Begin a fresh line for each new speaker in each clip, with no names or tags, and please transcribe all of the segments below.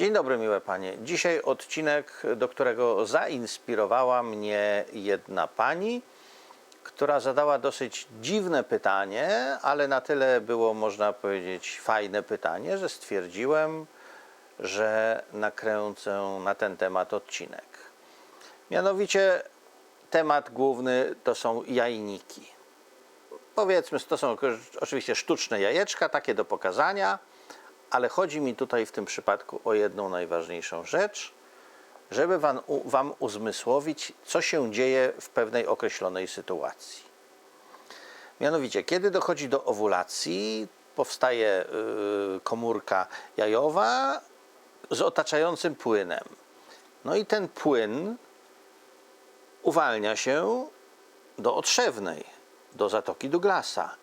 Dzień dobry, miłe panie. Dzisiaj odcinek, do którego zainspirowała mnie jedna pani, która zadała dosyć dziwne pytanie, ale na tyle było, można powiedzieć, fajne pytanie, że stwierdziłem, że nakręcę na ten temat odcinek. Mianowicie temat główny to są jajniki. Powiedzmy, to są oczywiście sztuczne jajeczka, takie do pokazania, ale chodzi mi tutaj w tym przypadku o jedną najważniejszą rzecz, żeby wam, wam uzmysłowić, co się dzieje w pewnej określonej sytuacji. Mianowicie, kiedy dochodzi do owulacji, powstaje y, komórka jajowa z otaczającym płynem. No i ten płyn uwalnia się do otrzewnej, do zatoki Douglasa,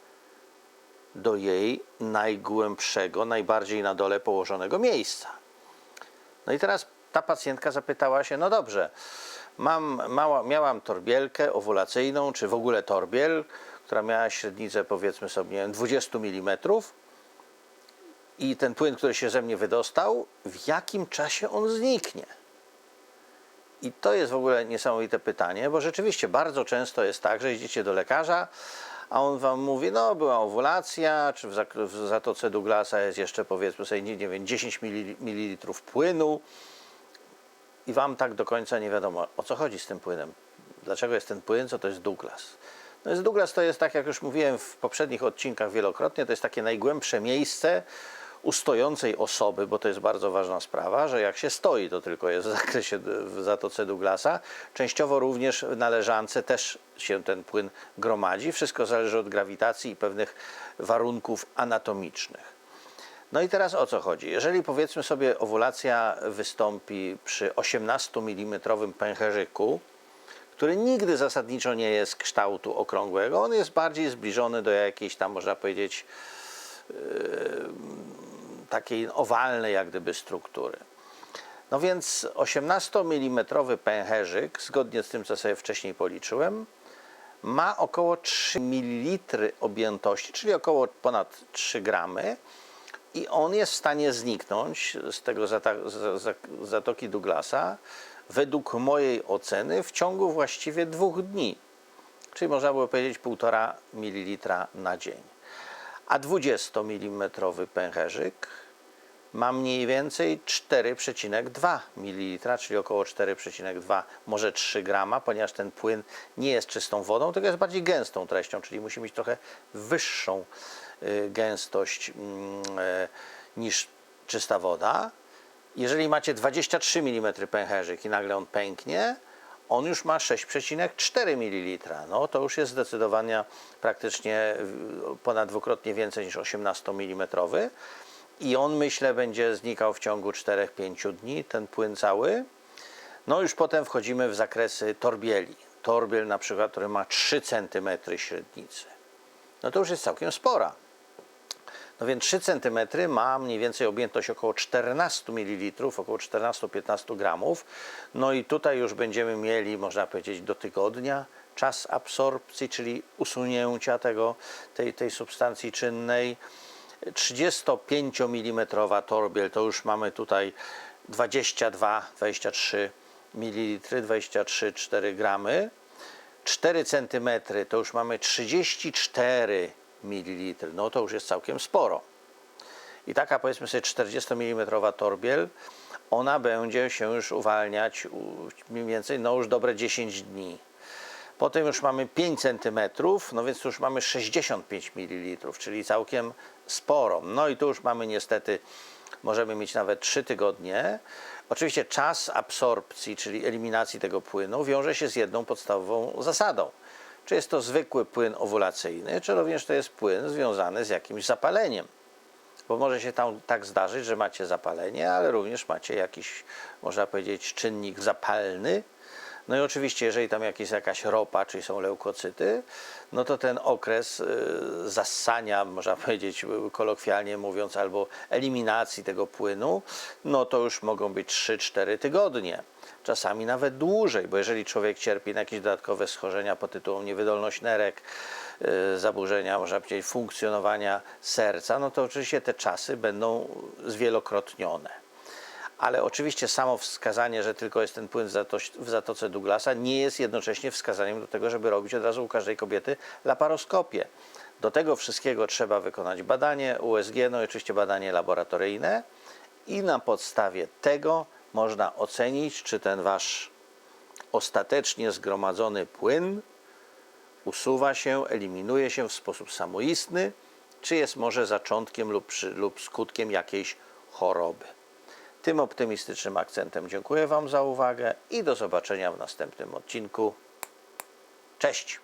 do jej najgłębszego, najbardziej na dole położonego miejsca. No i teraz ta pacjentka zapytała się, no dobrze, mam, mała, miałam torbielkę owulacyjną, czy w ogóle torbiel, która miała średnicę powiedzmy sobie wiem, 20 mm i ten płyn, który się ze mnie wydostał, w jakim czasie on zniknie? I to jest w ogóle niesamowite pytanie, bo rzeczywiście bardzo często jest tak, że idziecie do lekarza, a on wam mówi, no była owulacja, czy w, zatoce Douglasa jest jeszcze powiedzmy sobie, nie wiem, 10 ml płynu i wam tak do końca nie wiadomo, o co chodzi z tym płynem. Dlaczego jest ten płyn, co to jest Douglas? No jest Douglas to jest, tak jak już mówiłem w poprzednich odcinkach wielokrotnie, to jest takie najgłębsze miejsce u stojącej osoby, bo to jest bardzo ważna sprawa, że jak się stoi, to tylko jest w zakresie w Zatoce Douglasa. Częściowo również na leżance też się ten płyn gromadzi. Wszystko zależy od grawitacji i pewnych warunków anatomicznych. No i teraz o co chodzi? Jeżeli powiedzmy sobie owulacja wystąpi przy 18 mm pęcherzyku, który nigdy zasadniczo nie jest kształtu okrągłego, on jest bardziej zbliżony do jakiejś tam, można powiedzieć, takiej owalnej jak gdyby struktury. No więc 18 mm pęcherzyk, zgodnie z tym, co sobie wcześniej policzyłem, ma około 3 ml objętości, czyli około ponad 3 gramy i on jest w stanie zniknąć z tego zatoki Douglasa według mojej oceny w ciągu właściwie dwóch dni. Czyli można było powiedzieć 1,5 ml na dzień. A 20 mm pęcherzyk ma mniej więcej 4,2 ml, czyli około 4,2, może 3 grama, ponieważ ten płyn nie jest czystą wodą, tylko jest bardziej gęstą treścią, czyli musi mieć trochę wyższą y, gęstość mm, e, niż czysta woda. Jeżeli macie 23 mm pęcherzyk i nagle on pęknie, on już ma 6,4 ml. No to już jest zdecydowanie praktycznie ponad dwukrotnie więcej niż 18 mm. I on myślę będzie znikał w ciągu 4-5 dni, ten płyn cały. No już potem wchodzimy w zakresy torbieli. Torbiel na przykład, który ma 3 cm średnicy. No to już jest całkiem spora. No więc 3 cm ma mniej więcej objętość około 14 ml, około 14-15 gramów. No i tutaj już będziemy mieli, można powiedzieć, do tygodnia czas absorpcji, czyli usunięcia tego, tej, tej substancji czynnej. 35 mm torbiel to już mamy tutaj 22-23 ml, 23-4 gramy. 4 cm to już mamy 34 ml, no to już jest całkiem sporo. I taka powiedzmy sobie 40 mm torbiel, ona będzie się już uwalniać mniej więcej no już dobre 10 dni. Potem już mamy 5 cm, no więc już mamy 65 ml, czyli całkiem sporo. No i tu już mamy niestety, możemy mieć nawet 3 tygodnie. Oczywiście czas absorpcji, czyli eliminacji tego płynu, wiąże się z jedną podstawową zasadą. Czy jest to zwykły płyn owulacyjny, czy również to jest płyn związany z jakimś zapaleniem. Bo może się tam tak zdarzyć, że macie zapalenie, ale również macie jakiś, można powiedzieć, czynnik zapalny. No i oczywiście, jeżeli tam jakieś, jakaś ropa, czyli są leukocyty, no to ten okres y, zassania, można powiedzieć kolokwialnie mówiąc, albo eliminacji tego płynu, no to już mogą być 3-4 tygodnie. Czasami nawet dłużej, bo jeżeli człowiek cierpi na jakieś dodatkowe schorzenia pod tytułem niewydolność nerek, y, zaburzenia, można powiedzieć, funkcjonowania serca, no to oczywiście te czasy będą zwielokrotnione. Ale oczywiście samo wskazanie, że tylko jest ten płyn w, Zatoce Douglasa, nie jest jednocześnie wskazaniem do tego, żeby robić od razu u każdej kobiety laparoskopię. Do tego wszystkiego trzeba wykonać badanie USG, no i oczywiście badanie laboratoryjne i na podstawie tego można ocenić, czy ten wasz ostatecznie zgromadzony płyn usuwa się, eliminuje się w sposób samoistny, czy jest może zaczątkiem lub, lub skutkiem jakiejś choroby. Tym optymistycznym akcentem dziękuję Wam za uwagę i do zobaczenia w następnym odcinku. Cześć!